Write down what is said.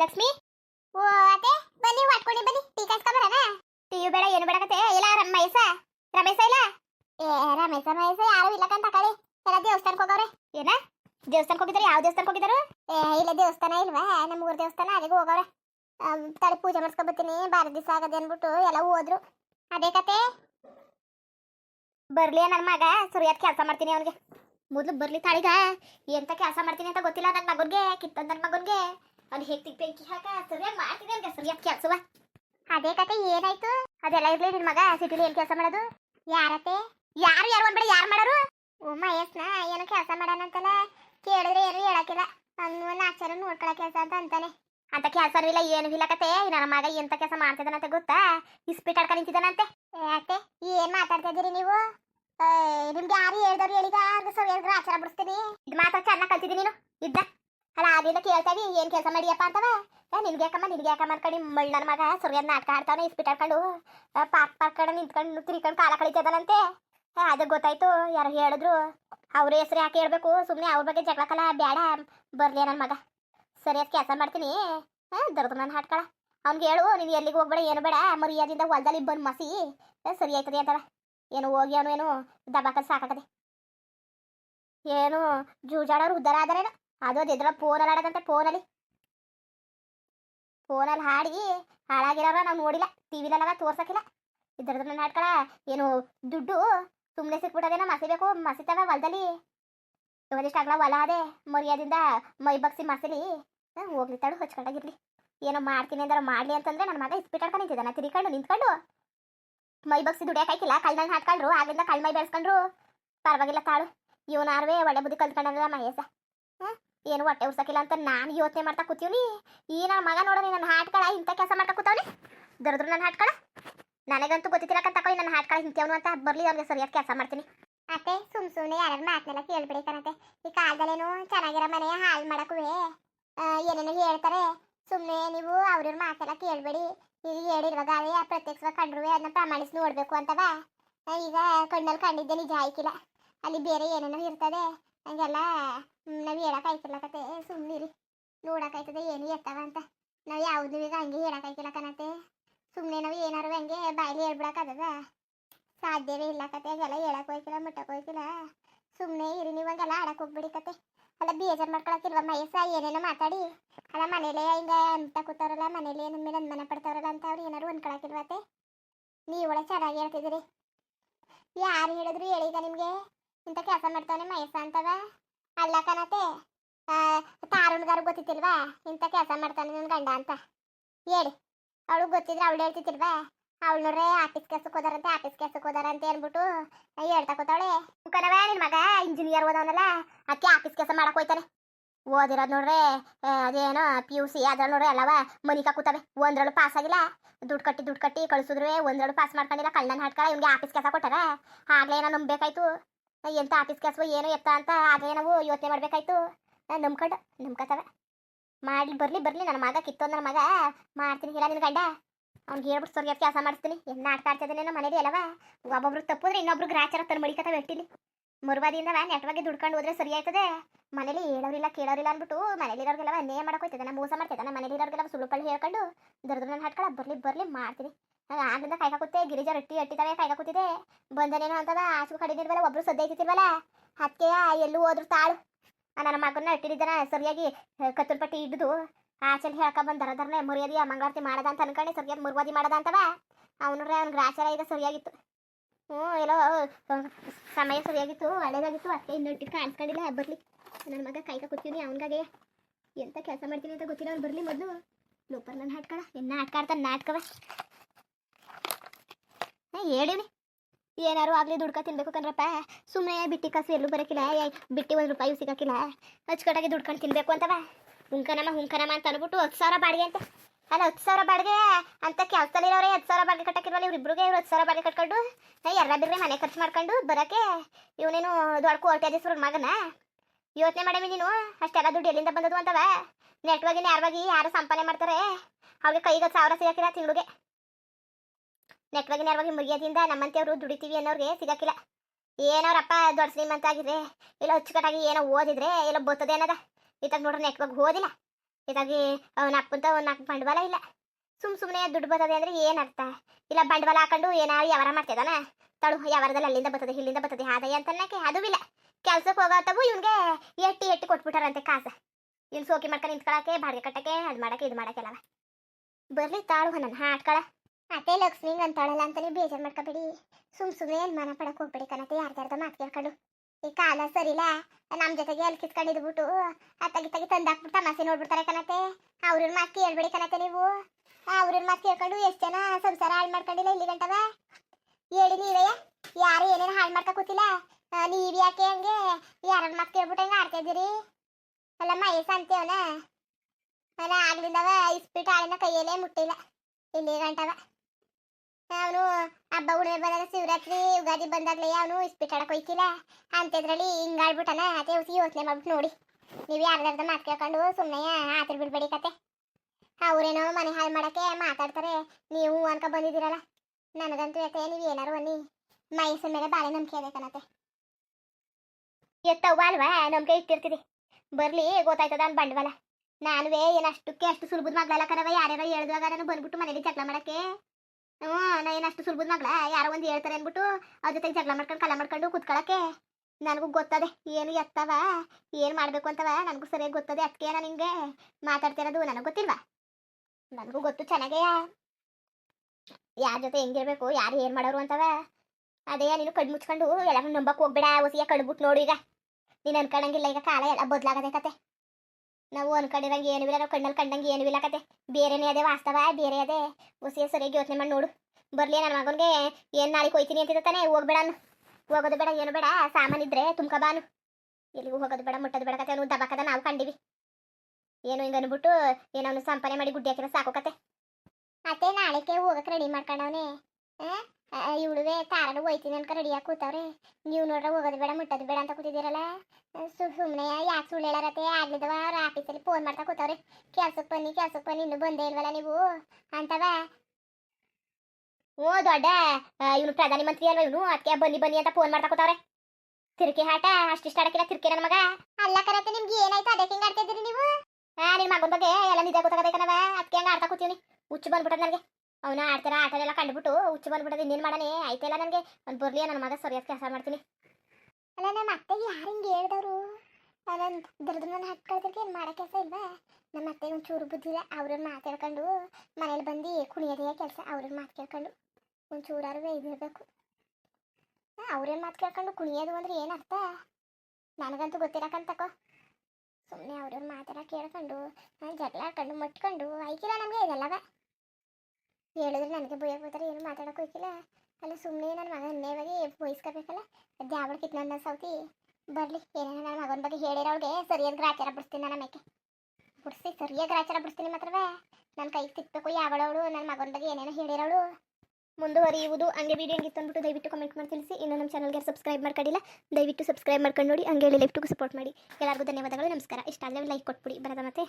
ಲಕ್ಷ್ಮಿ? ಓ ಅತ್ತೆ ಬನ್ನಿ ಹೊಟ್ಕೊಂಡು ಬನ್ನಿ. ಟೀ ಕಾಸ್ಕೊಂಬರಣ ಟೀಯು ಬೇಡ ಏನು ಬೇಡಕತ್ತೆ ಇಲ್ಲ ರಮೇಶ. ರಮೇಶ ಇಲ್ಲ? ಏ ರಮೇಶ ರಮೇಶ ಯಾರು ಇಲ್ಲ ಕಂತ ಕಳಿ ಎಲ್ಲ ದೇವಸ್ಥಾನಕ್ಕೆ ಹೋಗವ್ರೆ. ಏನ? ದೇವಸ್ಥಾನಕ್ಕೆ ಹೋಗಿದ್ದಾರೆ? ಯಾವ ದೇವಸ್ಥಾನಕ್ಕೆ ಹೋಗಿದ್ದಾರೆ? ಏ ಇಲ್ಲ ದೇವಸ್ಥಾನ ಇಲ್ವಾ? ನಮ್ಮ ಊರ ದೇವಸ್ಥಾನ ಅಲ್ಲಿಗೆ ಹೋಗವ್ರೆ. ತಲೆ ಪೂಜೆ ಮಾಡಿಸ್ಕೊಬತ್ತೀನಿ ಬಾರ ದಿವಸ ಆಗದೆ ಅಂದ್ಬಿಟ್ಟು ಎಲ್ಲ ಹೋದ್ರು. ಅದೇ ಕತೆ. ಬರ್ಲಿ ನನ್ನ ಮಗ? ಸರಿಯಾದ ಕೆಲಸ ಮಾಡ್ತೀನಿ ಅವನಿಗೆ. ಮೊದ್ಲು ಬರ್ಲಿ ತಾಳಿಗ. ಎಂತ ಕೆಲಸ ಮಾಡ್ತೀನಿ ಅಂತ ಗೊತ್ತಿಲ್ಲ ನನ್ನ ಮಗನ್ಗೆ ಕಿತ್ತ ನನ್ನ ಮಗನ್ಗೆ. ಅವ್ನು ಹೇಗೆ ಬೆಂಕಿ ಹಾಕ ಸರಿಯಾಗಿ ಮಾಡ್ತೀನಿ ಅಂತ ಸರಿಯಾಗಿ ಕೆಲಸವ. ಅದೇ ಕತೆ ಏನಾಯ್ತು? ಅದೆಲ್ಲ ಇರ್ಲಿ ನಿನ್ ಮಗ ಸಿಟಿಲಿ ಏನ್ ಕೆಲಸ ಮಾಡೋದು? ಯಾರತ್ತೆ? ಯಾರು ಯಾರು ಅನ್ಬೇಡ ಯಾರು ಮಾಡೋರು? ಓ ಎಸ್ನ ಏನೋ ಕೆಲಸ ಮಾಡೋಣಂತಲ್ಲ. ಕೇಳಿದ್ರೆ ಏನು ಹೇಳಕ್ಕಿಲ್ಲ. ಅವ್ನು ನಾಚಾರ ನೋಡ್ಕೊಳ ಕೆಲಸ ಅಂತ ಅಂತಾನೆ. ಅಂತ ಕೆಲಸನೂ ಇಲ್ಲ ಏನು ಇಲ್ಲ ಕತೆ. ನನ್ನ ಮಗ ಎಂತ ಕೆಲಸ ಮಾಡ್ತಿದ್ದಾನಂತ ಗೊತ್ತಾ? ಇಸ್ಪಿಟ್ ಆಡ್ಕೊಂಡು ನಿಂತಿದ್ದಾನಂತೆ. ಅತ್ತೆ ಏನ್ ಮಾತಾಡ್ತಾ ಇದ್ದೀರಿ ನೀವು? ನಿಮ್ಗೆ ಯಾರು ಹೇಳ್ದವ್ರು ಹೇಳಿದ ಆಚಾರ ಬಿಡಿಸ್ತೀನಿ. ಇದು ಮಾತ್ರ ಚೆನ್ನಾಗಿ ಕಲ್ತಿದ್ದೀನಿ ನೀನು. ಇದ್ದ. ಅಲ್ಲ ಆದ್ರಿಂದ ಕೇಳ್ತಾವಿ ಏನು ಕೆಲಸ ಮಾಡಿಯಪ್ಪ ಅಂತವ? ನಿನ್ಗೆ ಯಾಕಮ್ಮ ನಿನ್ಗೆ ಯಾಕಮ್ಮ ಅನ್ಕೊಂಡು ಮಳ್ಳನ ಮಗ ಸರಿಯಾದ ನಾಟಕ ಆಡ್ತಾವನೆ, ಇಸ್ಪಿಟ್ ಹಾಕೊಂಡು ಪಾಪ ಪಾಕ್ ಪಾಕಡೆ ನಿಂತ್ಕೊಂಡು ತಿರ್ಕೊಂಡು ಕಾಲ ಕಳಿತಿದ್ದಾನಂತೆ ಅದು ಗೊತ್ತಾಯ್ತು, ಯಾರು ಹೇಳಿದ್ರು. ಅವ್ರ ಹೆಸರು ಯಾಕೆ ಹೇಳ್ಬೇಕು? ಸುಮ್ಮನೆ ಅವ್ರ ಬಗ್ಗೆ ಜಗಳಕಲ್ಲ ಬೇಡ ಬರಲಿ ನನ್ನ ಮಗ. ಸರಿಯಾದ ಕೆಲಸ ಮಾಡ್ತೀನಿ. ಹಾಂ ದರ್ದು ನನ್ನ ಹಾಟ್ಕಳ ಅವ್ನಿಗೆ ಹೇಳು, ನೀನು ಎಲ್ಲಿಗೆ ಹೋಗ್ಬೇಡ, ಏನು ಬೇಡ, ಮರ್ಯಾದಿಂದ ಹೊಲ್ದಲ್ಲಿ ಬಂದು ಮಸಿ. ಸರಿ ಆಯ್ತದೆ ಅಂತವ. ಏನು ಹೋಗಿ ಅವನು ಏನು ದಬಾಕಲ್ ಸಾಕಾಗದೆ. ಏನು ಜೂಜಾಡೋರು ಉದ್ದಾರ ಆದರೇನು? ಅದು ಅದು ಎದ್ರ ಫೋನಲ್ಲಿ ಆಡೋದಂತೆ ಫೋನಲ್ಲಿ ಫೋನಲ್ಲಿ ಹಾಡಿ ಹಾಳಾಗಿರೋರ ನಾವು ನೋಡಿಲ್ಲ ಟಿವಿಲೆಲ್ಲ ತೋರ್ಸಕ್ಕಿಲ್ಲ. ಇದ್ರದ್ದು ನನ್ನ ಹಾಡ್ಕಳ ಏನು ದುಡ್ಡು ಸುಮ್ಮನೆ ಸಿಕ್ಬಿಟ್ಟದೇನೋ ಮಸಿಬೇಕು ಮಸಿತವ ಹೊಲದಲ್ಲಿ. ಒಂದಿಷ್ಟು ಆಗಲ ಹೊಲ ಅದೇ, ಮರ್ಯಾದಿಂದ ಮೈ ಬಗ್ಸಿ ಮಸಿಲಿ. ಹೋಗ್ಲಿ ತಡು ಹಚ್ಕೊಂಡಾಗಿರ್ಲಿ ಏನೋ ಮಾಡ್ತೀನಿ ಅಂದ್ರೆ ಮಾಡ್ಲಿ ಅಂತಂದ್ರೆ ನನ್ನ ಮಗ ಇಸ್ಪಿಟಾಡ್ಕೊಂಡು ನಿಂತಿದ್ದಾನ ತಿರ್ಕೊಂಡು ನಿಂತ್ಕೊಂಡು. ಮೈ ಬಗ್ಸಿ ದುಡಿಯೋಕಾಯ್ಕಿಲ್ಲ ಕಲ್ನಲ್ಲಿ ಹಾಡ್ಕೊಂಡ್ರು ಆಗಿಂದ ಕಳ್ ಮೈ ಬೆಳೆಸ್ಕೊಂಡ್ರು. ಪರವಾಗಿಲ್ಲ ತಾಳು ಇವನಾರ್ವೇ ಒಳ್ಳೆ ಬುದ್ಧಿ ಕಲ್ತ್ಕೊಂಡಲ್ಲ ಮಹೇಶ. ಏನು ಹೊಟ್ಟೆ ಉರ್ಸಕ್ಕಿಲ್ಲ ಅಂತ ನಾನು ಯೋಚನೆ ಮಾಡ್ತಾ ಕೂತೀವಿ ಈ ನನ್ನ ಮಗ ನೋಡೋಣ ನನ್ನ ಹಾಟ್ಕಳ, ಇಂಥ ಕೆಲಸ ಮಾಡ್ತಾ ಕೂತವ್ನಿ? ದರದ್ರು ನನ್ನ ಹಾಟ್ಕಳ? ನನಗಂತೂ ಗೊತ್ತಿಲ್ಲ ತಕೊಳ್ಳಿ ನನ್ನ ಹಾಟ್ಕಳ ಹಿಂತೇವನು ಅಂತ ಬರ್ಲಿ, ಅವ್ನಿಗೆ ಸರಿಯಾದ ಕೆಲಸ ಮಾಡ್ತೀನಿ. ಅತ್ತೆ, ಸುಮ್ ಸುಮ್ಮನೆ ಯಾರು ಮಾತನ್ನೆಲ್ಲ ಕೇಳ್ಬಿಡಿ ಕಣತೆ ಈ ಕಾಲದಲ್ಲೇನು ಚೆನ್ನಾಗಿರೋ ಮನೆಯ ಹಾಳು ಮಾಡಕ್ಕೂ ಏನೇನೋ ಹೇಳ್ತಾರೆ. ಸುಮ್ಮನೆ ನೀವು ಅವ್ರವ್ರ ಮಾತೆಲ್ಲ ಕೇಳಬೇಡಿ. ಈಗ ಹೇಳಿರುವಾಗ ಅದೇ ಪ್ರತ್ಯಕ್ಷವಾಗಿ ಕಂಡ್ರು ಅದನ್ನ ಪ್ರಮಾಣಿಸಿ ನೋಡಬೇಕು ಅಂತವ. ಈಗ ಕಣ್ಣಲ್ಲಿ ಕಂಡಿದ್ದೆ ನಿಜ, ಆಯ್ಕಿಲ್ಲ. ಅಲ್ಲಿ ಬೇರೆ ಏನೇನೋ ಇರ್ತದೆ. ಹಂಗೆಲ್ಲ ನಾವು ಹೇಳಕ್ಕಾಯ್ತಿಲ್ಲ ಕತೆ. ಸುಮ್ಮನಿರಿ ನೋಡಕ್ಕಾಯ್ತದೆ ಏನು ಇರ್ತಾವ ಅಂತ. ನಾವು ಯಾವುದು ಈಗ ಹಂಗೆ ಹೇಳಕ್ಕಾಯ್ತಿಲ್ಲ ಕಣತೆ. ಸುಮ್ಮನೆ ನಾವು ಏನಾರು ಹಂಗೆ ಬಾಯಲ್ಲಿ ಹೇಳ್ಬಿಡಕ್ಕದ ಸಾಧ್ಯವೇ ಇಲ್ಲ ಕತೆ. ಹಂಗೆಲ್ಲ ಹೇಳಕ್ಕೆ ಹೋಯ್ತಿಲ್ಲ ಮುಟ್ಟಕ್ಕೆ ಹೋಯ್ತಿಲ್ಲ. ಸುಮ್ಮನೆ ಇರಿ, ನೀವು ಹಂಗೆಲ್ಲ ಆಡಕ್ಕೆ ಹೋಗ್ಬಿಡಿ ಕತೆ. ಅಲ್ಲ, ಬೇಜಾರು ಮಾಡ್ಕೊಳಕ್ಕಿಲ್ವ ಮಯಸ್ಸ ಏನೇನೋ ಮಾತಾಡಿ. ಅಲ್ಲ, ಮನೇಲೆ ಹಿಂಗೆ ಅಂತ ಕೂತಾರಲ್ಲ ಮನೇಲಿ ನಮ್ಮ ಮೇಲೆ ಮನೆ ಪಡ್ತಾವ್ರಲ್ಲ ಅಂತ ಅವ್ರು ಏನಾರು ಅಂದ್ಕೊಳಕ್ಕಿಲ್ವತ್ತೆ ನೀವು ಒಳ್ಳೆ ಚೆನ್ನಾಗಿ ಹೇಳ್ತಿದ್ದೀರಿ. ಯಾರು ಹೇಳಿದ್ರು ಹೇಳೀಗ ನಿಮಗೆ? ಇಂಥ ಕೆಲಸ ಮಾಡ್ತಾವನೆ ಮಯಸ್ಸ ಅಂತವ ಅಲ್ಲ ಕಣತೆ ತಾರುಣ್ಗಾರು ಗೊತ್ತಿತ್ತಿಲ್ವಾ? ಇಂಥ ಕೆಲಸ ಮಾಡ್ತಾನೆ ನನ್ನ ಗಂಡ ಅಂತ. ಹೇಳಿ ಅವಳು ಗೊತ್ತಿದ್ರೆ ಅವಳು ಹೇಳ್ತಿತ್ತಿಲ್ವಾ ಅವಳು ನೋಡ್ರೆ ಆಫೀಸ್ ಕೆಸಕ್ ಹೋದಾರಂತೆ, ಆಫೀಸ್ ಕೆಲಸಕ್ಕೆ ಹೋದಾರಂತ ಅಂದ್ಬಿಟ್ಟು ಹೇಳ್ತಾ ಕೂತಾವಳೆ ಕಣವ ನಿನ್ ಮಗ ಇಂಜಿನಿಯರ್ ಓದವನಲ್ಲ ಅದಕ್ಕೆ ಆಫೀಸ್ ಕೆಲಸ ಮಾಡಕ್ ಹೋಯ್ತಾನೆ. ಓದಿರೋದು ನೋಡ್ರೆ ಅದೇನೋ ಪಿ ಯು ಸಿ ಅದ್ರಲ್ಲಿ ನೋಡ್ರೆ ಎಲ್ಲವ ಮನಿಕ ಕೂತವೆ ಒಂದ್ರಳು ಪಾಸ್ ಆಗಿಲ್ಲ. ದುಡ್ಡು ಕಟ್ಟಿ ದುಡ್ಡು ಕಟ್ಟಿ ಕಳಿಸಿದ್ರು ಒಂದ್ರಲ್ಲೂ ಪಾಸ್ ಮಾಡ್ಕೊಂಡಿಲ್ಲ, ಕಳ್ಳನ ಹಾಡ್ಕಳ, ಇವ್ನಿಗೆ ಆಫೀಸ್ ಕೆಲಸ ಕೊಟ್ಟಾರ. ಆಗ್ಲೇ ಏನೋ ನಂಬೇಕಾಯ್ತು ಎಂತ ಆಫೀಸ್ ಕೆಲಸ ಏನು ಎತ್ತ ಅಂತ ಆಗಲೇ ನಾವು ಯೋಚನೆ ಮಾಡ್ಬೇಕಾಯ್ತು. ನಾನ್ ನಂಬ್ಕೊಂಡು ನಂಬ್ಕೊತವೆ ಮಾಡಿ ಬರ್ಲಿ ಬರ್ಲಿ, ನನ್ನ ಮಗ ಕಿತ್ತು ನನ್ನ ಮಗ. ಮಾಡ್ತೀನಿ ಇಲ್ಲ ನಿನ್ನ ಗಂಡ. ಅವ್ನಿಗೆ ಹೇಳ್ಬಿಟ್ಟು ಸ್ವರ್ಗ ಕೆಲಸ ಮಾಡಿಸ್ತೀನಿ. ಎಲ್ಲ ಆಡ್ತಾ ಇರ್ತದೆ ನಮ್ಮ ಮನೇಲಿ ಅಲ್ಲವ? ಒಬ್ಬೊಬ್ರು ತಪ್ಪಿದ್ರೆ ಇನ್ನೊಬ್ರು ಗ್ರಾಚಾರ ತಂದು ಮಡಿಕತ್ತವೆ ಇಟ್ಟಿಲಿ ಮುರ್ವಾದಿಯಿಂದ ನೆಟ್ವಾಗಿ ದುಡ್ಕೊಂಡು ಹೋದ್ರೆ ಸರಿ ಆಯ್ತದೆ. ಮನೇಲಿ ಹೇಳೋರಿಲ್ಲ, ಕೇಳೋರಿಲ್ಲ ಅಂದ್ಬಿಟ್ಟು ಮನೇಲಿ ಇರೋರಿಗೆಲ್ಲ ನೇ ಮಾಡಕ್ ಹೋಯ್ತದೆ ಮೋಸ ಮಾಡ್ತಿದ್ದಾನೆ ಮನೇಲಿ ಇರೋರಿಗೆಲ್ಲ ಸುಳ್ಳು ಪಳ್ಳಿ ಹೇಳ್ಕೊಂಡು ದರ್ದು ನನ್ನ ಹಟ್ಕೊಳ ಬರ್ಲಿ ಬರ್ಲಿ, ಮಾಡ್ತೀನಿ. ಆಗ್ಲಿಂದ ಕೂತೆ ಗಿರಿಜಾ ರೊಟ್ಟಿ ಅಟ್ಟಿದ್ದಾವೆ ಕೂತಿದೆ ಬಂದನೇನೋ ಅಂತದ ಆಸು ಕಡಿದಿರ್ವಲ್ಲ ಒಬ್ರು ಸದ್ದ ಐತಿಲ್ವಲ್ಲ ಅದಕ್ಕೆ ಎಲ್ಲೂ ಹೋದ್ರು ತಾಳು. ನನ್ನ ಮಗನ ಇಟ್ಟಿದ್ದಾನ ಸರಿಯಾಗಿ ಕತ್ತಲ್ ಪಟ್ಟಿ ಹಿಡಿದು ಆಚೆಲಿ ಹೇಳ್ಕ ಬಂದು ದರದರ್ನೆ ಮುರಿಯದಿ ಮಂಗಳಾರತಿ ಮಾಡದ ಅಂತ ಅನ್ಕೊಂಡೆ, ಸರಿಯಾಗಿ ಮುರ್ವಾದಿ ಮಾಡದ ಅಂತವ. ಅವನ್ರೆ ಅವ್ನ ಗ್ರಾಚಾರ ಇದೆ, ಸರಿಯಾಗಿತ್ತು. ಹ್ಞೂ ಎಲ್ಲೋ ಸಮಯ ಸರಿಯಾಗಿತ್ತು ಒಳ್ಳೇದಾಗಿತ್ತು ಅದಕ್ಕೆ ಇನ್ನೊಟ್ಟಿಗೆ ಕಾಣಿಸ್ಕೊಂಡಿಲ್ಲ, ಬರ್ಲಿ. ನನ್ನ ಮಗ ಕಾಯ್ಕ ಕೂತೀನಿ ಅವನಿಗಾಗೆ. ಎಂತ ಕೆಲಸ ಮಾಡ್ತೀನಿ ಅಂತ ಗೊತ್ತಿಲ್ಲ, ಅವ್ನು ಬರಲಿ ಮೊದಲು. ಲೋಪರ್ ನನ್ನ ಹಾಟ್ಕಳ ಎನ್ನ ಆಡ್ಕಾಡ್ತಾನೆ ನಾಟ್ಕವ. ಹೇಳಿವ್ನಿ ಏನಾರು ಆಗಲಿ ದುಡ್ಕ ತಿನ್ಬೇಕು ಕಂದ್ರಪ್ಪ ಸುಮ್ಮನೆ ಬಿಟ್ಟಿ ಕಾಸು ಎಲ್ಲೂ ಬರಕಿಲ್ಲ. ಬಿಟ್ಟಿ ಒಂದು ರೂಪಾಯಿ ಸಿಗಕಿಲ್ಲ. ಅಚ್ಚುಕಟ್ಟಾಗಿ ದುಡ್ಕೊಂಡು ತಿನ್ಬೇಕು ಅಂತವ. ಹುಂಕನಮ್ಮ ಹುಂಕನಮ್ಮ ಅಂತ ಅನ್ಬಿಟ್ಟು ಹತ್ತು ಸಾವಿರ ಬಾಡಿಗೆ ಅಂತ. ಅಲ್ಲ, ಹತ್ತು ಸಾವಿರ ಬಾಡಿಗೆ ಅಂತ ಕೆಲಸದಲ್ಲಿರೋರೇ ಹತ್ತು ಸಾವಿರ ಬಾಡಿಗೆ ಕಟ್ಟಕ್ಕಿರಲ್ಲ ಇವ್ರು ಇಬ್ರಿಗೆ ಇವ್ರು ಹತ್ತು ಸಾವಿರ ಬಾಡಿಗೆ ಕಟ್ಕೊಂಡು ಎಲ್ಲ ಬಿರ್ರೆ ಮನೆ ಖರ್ಚು ಮಾಡ್ಕೊಂಡು ಬರಕ್ಕೆ ಇವನೇನು ದೊಡ್ಡ ಕೋಟ್ಯಾಧೀಶ್ವರ ಮಗನ? ಯೋಚನೆ ಮಾಡೇವಿ ನೀನು. ಅಷ್ಟೆಲ್ಲ ದುಡ್ಡು ಎಲ್ಲಿಂದ ಬಂದದು ಅಂತವ? ನೆಟ್ವಾಗಿ ಯಾರವಾಗಿ ಯಾರು ಸಂಪಾದನೆ ಮಾಡ್ತಾರೆ? ಅವ್ರಿಗೆ ಕೈಗೆ ಸಾವಿರ ಸಿಗಾಕಿಲ್ಲ ತಿಂಗಳಿಗೆ. ನೆಟ್ವಾಗಿ ನೆರವಾಗಿ ಮುಗಿಯೋದ್ರಿಂದ ನಮ್ಮಂತೆಯವರು ದುಡಿತೀವಿ ಅನ್ನೋರಿಗೆ ಸಿಗಕ್ಕಿಲ್ಲ. ಏನವ್ರಪ್ಪ ದೊಡ್ಡ ಶ್ರೀಮಂತ ಆಗಿದ್ರೆ ಇಲ್ಲ ಅಚ್ಚುಕಟ್ಟಾಗಿ ಏನೋ ಓದಿದ್ರೆ, ಇಲ್ಲ ಬರ್ತದೆ ಅನ್ನದ? ಇತ್ತಾಗ ನೋಡ್ರಿ ನೆಟ್ವಾಗಿ ಓದಿಲ್ಲ. ಇದಾಗಿ ಅವ್ನ ಅಪ್ಪಂತ ಅವ್ನ ನಾಲ್ಕು ಬಂಡವಾಳ ಇಲ್ಲ. ಸುಮ್ ಸುಮ್ಮನೆ ದುಡ್ಡು ಬರ್ತದೆ ಅಂದ್ರೆ ಏನರ್ಥ ಇಲ್ಲ ಬಂಡವಾಳ ಹಾಕೊಂಡು ಏನಾರು ವ್ಯವಹಾರ ಮಾಡ್ತಿದಾನ ತಳು ವ್ಯವಹಾರದಲ್ಲಿ ಅಲ್ಲಿಂದ ಬರ್ತದೆ ಇಲ್ಲಿಂದ ಬರ್ತದೆ ಆದಾಯ ಅಂತನಕ್ಕೆ ಅದು ಇಲ್ಲ. ಕೆಲ್ಸಕ್ಕೆ ಹೋಗತ್ತವು, ಇವನ್ಗೆ ಎಟ್ಟಿ ಎಟ್ಟಿ ಕೊಟ್ಬಿಟ್ಟಾರಂತೆ ಕಾಸು. ಇಲ್ಲಿ ಸೋಕಿ ಮಾಡ್ಕೊಂಡು ನಿಂತ್ಕೊಳಕ್ಕೆ, ಬಾಡಿಗೆ ಕಟ್ಟಕ್ಕೆ, ಅದು ಮಾಡಕ್ಕೆ, ಇದು ಮಾಡಕ್ಕೆಲ್ಲ ಬರ್ಲಿ ತಾಳು ನನ್ನ ಹಾಟ್ಕಳ. ಅತ್ತೆ ಲಕ್ಷ್ಮಿಂಗ್ ಅಂತಾಳಲ್ಲ ಅಂತ ನೀವು ಬೇಜಾರು ಮಾಡ್ಕೋಬೇಡಿ. ಸುಮ್ ಸುಮ್ಮನೆ ಅನುಮಾನ ಪಡಕ್ ಹೋಗ್ಬೇಡಿ ಕಣತೆ ಯಾರ್ದಾರ್ದ ಮಾತು ಕೇಳ್ಕೊಂಡು. ಈ ಕಾಲ ಸರಿಲ್ಲ. ನಮ್ಮ ಜೊತೆಗೆ ಅಲ್ಲಿ ಕಿತ್ಕೊಂಡಿದ್ಬಿಟ್ಟು ಅತ್ತಗಿ ತಗಿ ತಂದಾಕ್ಬಿಟ್ಟು ತಮಾಸೆ ನೋಡ್ಬಿಡ್ತಾರೆ ಕಣತೆ ಅವ್ರ ಮಾತು ಕೇಳ್ಬೇಡಿ ಕಣತೆ ನೀವು. ಅವ್ರ ಮಾತು ಕೇಳ್ಕೊಂಡು ಎಷ್ಟು ಜನ ಸಂಸಾರ ಹಾಳು ಮಾಡ್ಕೊಂಡಿಲ್ಲ ಇಲ್ಲಿ ಗಂಟವ? ಹೇಳಿ ನೀವೇ. ಯಾರು ಏನೇನು ಹಾಳು ಮಾಡ್ಕೊ ಕೂತಿಲ್ಲ? ನೀವು ಯಾಕೆ ಹಂಗೆ? ಯಾರ ಮಾತು ಕೇಳ್ಬಿಟ್ಟು ಹಂಗೆ ಆಡ್ತಾ ಇದ್ದೀರಿ? ಅಲ್ಲ, ಮಹೇಶ ಅಂತೇವನ ಅಲ್ಲ, ಆಗ್ಲಿಂದವ, ಇಸ್ಪಿಟ್ ಆಳಿನ ಕೈಯಲ್ಲೇ ಮುಟ್ಟಿಲ್ಲ. ಇಲ್ಲಿ ಗಂಟವ. ಅವನು ಹಬ್ಬ ಹುಣ್ಣಿಮೆ ಬಂದಾಗ ಶಿವರಾತ್ರಿ, ಯುಗಾದಿ ಬಂದಾಗ್ಲೇ ಅವನು ಇಸ್ಪಿಟ್ ಆಡಕ್ ಹೋಯ್ತಿಲ್ಲ. ಅಂತಿದ್ರಲ್ಲಿ ಹಿಂಗಾಡ್ಬಿಟ್ಟನ ಅದೇ ಉಸಿ ಯೋಚನೆ ಮಾಡ್ಬಿಟ್ಟು ನೋಡಿ. ನೀವು ಯಾರ್ದಾರ್ದ ಮಾತು ಕೇಳ್ಕೊಂಡು ಸುಮ್ಮನೆ ಆತರ ಬಿಡ್ಬೇಡಿ ಕತೆ. ಅವ್ರೇನೋ ಮನೆ ಹಾಳು ಮಾಡಕ್ಕೆ ಮಾತಾಡ್ತಾರೆ. ನೀವು ಅನ್ಕೊ ಬಂದಿದ್ದೀರಲ್ಲ, ನನಗಂತೂ ಯಾಕೆ ನೀವು ಏನಾರು ಅನ್ನಿ. ಮೈಸೂರು ಮೇಲೆ ಬಾಳೆ ನಂಬಿಕೆ ಇದೆ ಕಣತೆ. ಎತ್ತವ್ವ ಅಲ್ವಾ, ನಂಬಿಕೆ ಇಟ್ಟಿರ್ತೀರಿ. ಬರ್ಲಿ, ಗೊತ್ತಾಯ್ತದ ಅವ್ನ ಬಂಡವಾಳ. ನಾನುವೇ ಏನಷ್ಟಕ್ಕೆ ಅಷ್ಟು ಸುಲಭದ ಮಗಳಲ್ಲ ಕಣವ ಯಾರ್ಯಾರೋ ಹೇಳಿದ್ವಾಗ ನಾನು ಬಂದ್ಬಿಟ್ಟು ಮನೇಲಿ ಜಗಳ ಮಾಡಕ್ಕೆ. ಹ್ಞೂ, ನಾ ಏನಷ್ಟು ಸುಲಭದ ಮಗಳ? ಯಾರೋ ಒಂದು ಹೇಳ್ತಾರೆ ಅಂದ್ಬಿಟ್ಟು ಅವ್ರ ಜೊತೆಗೆ ಜಗಳ ಮಾಡ್ಕೊಂಡು ಕಲ ಮಾಡ್ಕೊಂಡು ಕುತ್ಕೊಳಕ್ಕೆ. ನನಗೂ ಗೊತ್ತದೆ, ಏನು ಎತ್ತವ, ಏನು ಮಾಡಬೇಕು ಅಂತವ, ನನಗೂ ಸರಿಯಾಗಿ ಗೊತ್ತದೆ ಅದಕ್ಕೆ ನಾನು ಹಿಂಗೆ ಮಾತಾಡ್ತಿರೋದು ನನಗೆ ಗೊತ್ತಿಲ್ವಾ? ನನಗೂ ಗೊತ್ತು ಚೆನ್ನಾಗೇ. ಯಾರ ಜೊತೆ ಹೆಂಗಿರ್ಬೇಕು ಯಾರು ಏನು ಮಾಡೋರು ಅಂತವ. ಅದೇ, ನೀನು ಕಡ್ ಮುಚ್ಕೊಂಡು ಎಲ್ಲರೂ ನಂಬಕ್ಕೆ ಹೋಗ್ಬೇಡ ಹೊಸಿಯ ಕಡ್ಬಿಟ್ಟು ನೋಡು ಈಗ. ನೀನು ಅನ್ಕೊಂಡಂಗಿಲ್ಲ, ಈಗ ಕಾಲ ಎಲ್ಲ ಬದಲಾಗದೆ ಕತೆ. ನಾವು ಅನ್ಕೊಂಡಿರಂಗೆ ಏನು ಇಲ್ಲ, ನಾವು ಕಣ್ಣಲ್ಲಿ ಕಂಡಂಗೆ ಏನು ಇಲ್ಲ ಕತೆ. ಬೇರೆನೇ ಅದೇ ವಾಸ್ತವ, ಬೇರೆ ಅದೇ. ಹುಸಿಯ ಸರಿಯಾಗಿ ಯೋಚನೆ ಮಾಡಿ ನೋಡು. ಬರ್ಲಿ ನನ್ನ ಮಗನಿಗೆ, ಏನು ನಾಳೆ ಕೊಯ್ತೀನಿ ಅಂತಿದ್ದ ತಾನೆ? ಹೋಗ್ಬೇಡ ಅನ್ನು. ಹೋಗೋದು ಬೇಡ, ಏನು ಬೇಡ. ಸಾಮಾನಿದ್ರೆ ಇದ್ರೆ ಬಾನು ಎಲ್ಲಿಗೂ ಹೋಗೋದು ಬೇಡ, ಮುಟ್ಟೋದು ಬೇಡ ಕತೆ. ಅವನು ದಬಕದ, ನಾವು ಕಂಡಿವಿ. ಏನು ಹಿಂಗೆ ಅನ್ಬಿಟ್ಟು ಏನೋ ಸಂಪನೆ ಮಾಡಿ ಗುಡ್ಡಿ ಹಾಕಿರೋ ಸಾಕು ಕತೆ. ಅತ್ತೆ ನಾಳೆಗೆ ಹೋಗಕ್ಕೆ ರೆಡಿ ಮಾಡ್ಕೊಂಡವನೆ ಇವಳುವೆ ತಾರನು ಹೋಯ್ತೀನಿ ಅನ್ಕ ರೆಡಿಯಾಗಿ ಕೂತವ್ರೆ. ನೀವು ನೋಡ್ರೆ ಹೋಗೋದು ಬೇಡ ಮುಟ್ಟೋದು ಬೇಡ ಅಂತ ಕೂತಿದ್ದೀರಲ್ಲ? ಸು ಸುಮ್ಮನೆ ಯಾಕೆ ಸುಳ್ಳು ಹೇಳಾರತ್ತೆ? ಆಗ್ಲಿದವ ಅವ್ರ ಆಫೀಸಲ್ಲಿ ಫೋನ್ ಮಾಡ್ತಾ ಕೂತವ್ರೆ. ಕೆಲ್ಸಕ್ಕೆ ಬನ್ನಿ ಕೆಲ್ಸಕ್ಕೆ ಬನ್ನಿ ಇನ್ನೂ ಬಂದೇ ಇಲ್ವಲ್ಲ ನೀವು? ಅಂತವ? ಓ ದೊಡ್ಡ ಇವನು ಪ್ರಧಾನಿ ಮಂತ್ರಿ ಅಲ್ವ ಇವನು? ಅದಕ್ಕೆ ಬನ್ನಿ ಬನ್ನಿ ಅಂತ ಫೋನ್ ಮಾಡ್ತಾ ಕೂತವ್ರೆ. ತಿರ್ಕೆ ಹಾಟ ಅಷ್ಟಿಷ್ಟ ಆಡಕ್ಕಿಲ್ಲ ತಿರ್ಕಿ ನನ್ನ ಮಗ. ಅಲ್ಲ ಕರತ್ತೆ ನಿಮ್ಗೆ ಏನಾಯ್ತು? ಅದಕ್ಕೆ ಹಿಂಗೆ ಆಡ್ತಾ ಇದ್ದೀರಿ ನೀವು? ಹಾ ನಿನ್ನ ಮಗನ ಬಗ್ಗೆ ಎಲ್ಲ ನಿಜ ಗೊತ್ತಾಗದೆ ಕಣವ ಅದಕ್ಕೆ ಹಂಗೆ ಆಡ್ತಾ ಕೂತೀವಿ ಹುಚ್ಚು ಬಂದ್ಬಿಟ್ಟದ ನನಗೆ. ಅವನ ಆಡ್ತಾರ ಆಟದೆಲ್ಲ ಕಂಡುಬಿಟ್ಟು ಹುಚ್ಚು ಬಂದ್ಬಿಟ್ಟದ, ಇನ್ನೇನು ಮಾಡನೆ ಆಯ್ತಲ್ಲ ನನಗೆ? ಒಂದು ಬರ್ಲಿ ನನ್ನ ಮಗ ಸರಿಯಾದ ಕೆಲಸ ಮಾಡ್ತೀನಿ. ಅಲ್ಲ, ನಮ್ಮ ಅತ್ತೆಗೆ ಯಾರು ಹಿಂಗೆ ಹೇಳ್ದವರು? ನನ್ನ ದುರ್ದು ನನ್ನ ಏನು ಮಾಡೋ ಕೆಲಸ ಇಲ್ವಾ? ನಮ್ಮ ಒಂದು ಚೂರು ಬುದ್ಧಿ ಇಲ್ಲ ಅವ್ರನ್ನ ಮಾತಾಡ್ಕೊಂಡು ಮನೇಲಿ ಬಂದು ಕುಣಿಯೋದೇ ಕೆಲಸ ಅವ್ರನ್ನ ಮಾತು ಕೇಳ್ಕೊಂಡು ಒಂದು ಚೂರಾರು ಇದಿರಬೇಕು ಅವ್ರೇನು ಮಾತು ಕೇಳ್ಕೊಂಡು ಕುಣಿಯೋದು ಅಂದ್ರೆ ಏನು ಅರ್ಥ? ನನಗಂತೂ ಗೊತ್ತಿರಕ್ಕಂತಕೋ ಸುಮ್ಮನೆ ಅವ್ರವ್ರು ಮಾತಾಡ ಕೇಳ್ಕೊಂಡು ನಾನು ಜಗಳ ಆಡ್ಕೊಂಡು, ಮಟ್ಕೊಂಡು ಹೇಳಿದ್ರೆ ನನಗೆ ಬೈಯಕ್ಕೆ ಬರ್ತಾರೆ ಏನು ಮಾತಾಡೋಕೆ ಹೋಗಿಲ್ಲ ಅಲ್ಲ ಸುಮ್ಮನೆ ನನ್ನ ಮಗ ಬಗ್ಗೆ ಬಯಸ್ಕೋಬೇಕಲ್ಲ. ಅದು ಯಾವ ಕಿತ್ ನನ್ನ ಸೌತಿ ಬರಲಿ, ಏನೇನೋ ನನ್ನ ಮಗನ ಬಗ್ಗೆ ಹೇಳಿರೋಳ್ಗೆ ಸರಿಯಾಗಿ ಗ್ರಾಚಾರ ಬಿಡಿಸ್ತೀನಿ ನಾನು ಆಮೇಲೆ ಬಿಡಿಸಿ ಸರಿಯಾಗಿ ಗ್ರಾಚಾರ ಬಿಡಿಸ್ತೀನಿ ಮಾತ್ರವೇ. ನನ್ನ ಕೈಗೆ ಸಿಕ್ಬೇಕು ಯಾವಳವಳು ನನ್ನ ಮಗನ ಬಗ್ಗೆ ಏನೇನೋ ಹೇಳಿರೋಳು. ಮುಂದುವರಿಯುವುದು ಹಂಗೆ ವೀಡಿಯೋ ಹಂಗೆ ಅಂದ್ಬಿಟ್ಟು ದಯವಿಟ್ಟು ಕಮೆಂಟ್ ಮಾಡಿ ತಿಳಿಸಿ. ಇನ್ನು ನಮ್ಮ ಚಾನಲ್ಗೆ ಸಬ್ಸ್ಕ್ರೈಬ್ ಮಾಡ್ಕೊಂಡಿಲ್ಲ, ದಯವಿಟ್ಟು ಸಬ್ಸ್ಕ್ರೈಬ್ ಮಾಡ್ಕೊಂಡು ನೋಡಿ, ಹಂಗೆ ಹೇಳಿ ಲೆಫ್ಟಿಗೂ ಸಪೋರ್ಟ್ ಮಾಡಿ. ಎಲ್ಲರಿಗೂ ಧನ್ಯವಾದಗಳು, ನಮಸ್ಕಾರ. ಇಷ್ಟ ಆದರೆ ಲೈಕ್ ಕೊಟ್ಬಿಡಿ. ಬರೋದ ಮತ್ತೆ.